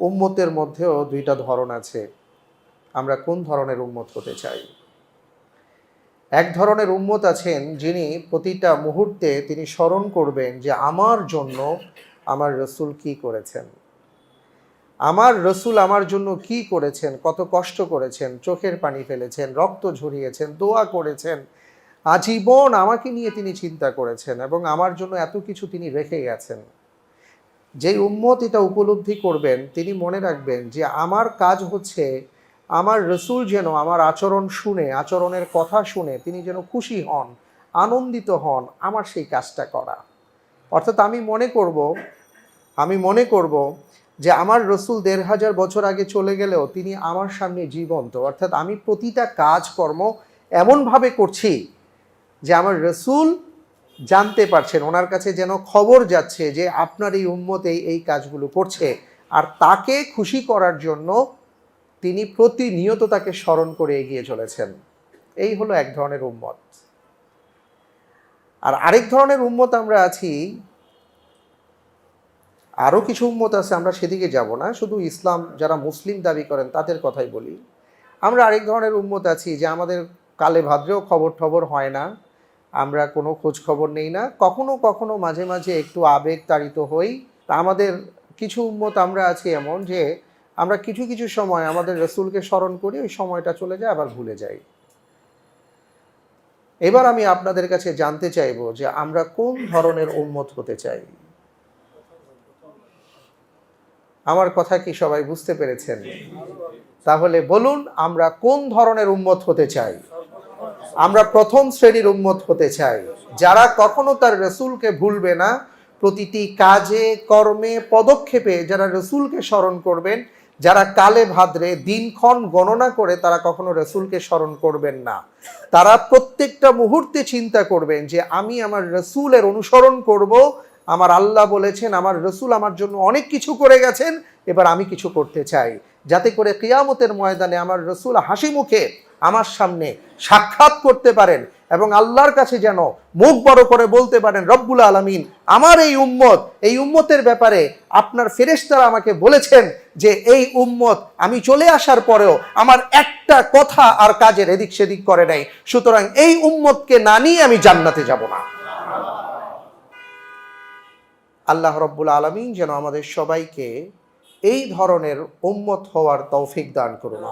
উম্মতের মধ্যেও দুইটা ধরন আছে। আমরা কোন ধরনের উম্মত হতে চাই? এক ধরনের উম্মত আছেন যিনি প্রতিটা মুহূর্তে তিনি স্মরণ করবেন যে আমার জন্য আমার রসুল কি করেছেন। আমার রসুল আমার জন্য কি করেছেন, কত কষ্ট করেছেন, চোখের পানি ফেলেছেন, রক্ত ঝরিয়েছেন, দোয়া করেছেন, আজীবন আমাকে নিয়ে তিনি চিন্তা করেছেন এবং আমার জন্য এত কিছু তিনি রেখে গেছেন। যেই উম্মত এটা উপলব্ধি করবেন, তিনি মনে রাখবেন যে আমার কাজ হচ্ছে আমার রসুল যেন আমার আচরণ শুনে, আচরণের কথা শুনে তিনি যেন খুশি হন, আনন্দিত হন আমার সেই কাজটা করা। অর্থাৎ আমি মনে করব, আমি মনে করব যে আমার রসুল দেড় হাজার বছর আগে চলে গেলেও তিনি আমার সামনে জীবন্ত। অর্থাৎ আমি প্রতিটা কাজকর্ম এমনভাবে করছি যে আমার রসুল জানতে পারছেন, ওনার কাছে যেন খবর যাচ্ছে যে আপনার এই উম্মত এই কাজগুলো করছে। আর তাকে খুশি করার জন্য তিনি প্রতিনিয়ত তাকে স্মরণ করে এগিয়ে চলেছেন। এই হলো এক ধরনের উম্মত। আর আরেক ধরনের উম্মত আমরা আছি আরও কিছু উম্মত আছে, আমরা সেদিকে যাব না, শুধু ইসলাম যারা মুসলিম দাবি করেন তাদের কথাই বলি। আমরা আরেক ধরনের উম্মত আছি যে আমাদের কালে ভাদ্রেও খবর টবর হয় না। আমরা কোনো খোঁজ খবর নেই না। কখনো কখনো মাঝে মাঝে একটু আবেগ তাড়িত হই। তা আমাদের কিছু উম্মত আমরা আছি এমন যে, আমরা কিছু কিছু সময় আমাদের রসুলকে স্মরণ করি, ওই সময়টা চলে যায়, আবার ভুলে যাই। এবার আমি আপনাদের কাছে জানতে চাইব যে, আমরা কোন ধরনের উন্মত হতে চাই? আমার কথা কি সবাই বুঝতে পেরেছেন? তাহলে বলুন, আমরা কোন ধরনের উন্মত হতে চাই? আমরা প্রথম শ্রেণির উন্মত হতে চাই। যারা কখনো তার রসুলকে ভুলবে না, প্রতিটি কাজে, কর্মে পদক্ষেপে যারা রসুলকে স্মরণ করবেন, যারা কালে ভাদ্রে দিনক্ষণ গণনা করে তারা কখনো রসুলকে স্মরণ করবেন না। তারা প্রত্যেকটা মুহূর্তে চিন্তা করবেন যে, আমি আমার রসুলের অনুসরণ করব, আমার আল্লাহ বলেছেন, আমার রসুল আমার জন্য অনেক কিছু করে গেছেন, এবার আমি কিছু করতে চাই। যাতে করে কিয়ামতের ময়দানে আমার রসুল হাসি মুখে আমার সামনে সাক্ষাৎ করতে পারেন এবং আল্লাহর কাছে যেন মুখ বড় করে বলতে পারেন, রব্বুল আলমিন, আমার এই উম্মত, এই উম্মতের ব্যাপারে আপনার ফেরেশতারা আমাকে বলেছেন যে এই উম্মত আমি চলে আসার পরেও আমার একটা কথা আর কাজের এদিক সেদিক করে নাই। সুতরাং এই উম্মতকে না নিয়ে আমি জান্নাতে যাব না। আল্লাহ রব্বুল আলমিন যেন আমাদের সবাইকে এই ধরনের উম্মত হওয়ার তৌফিক দান করুন।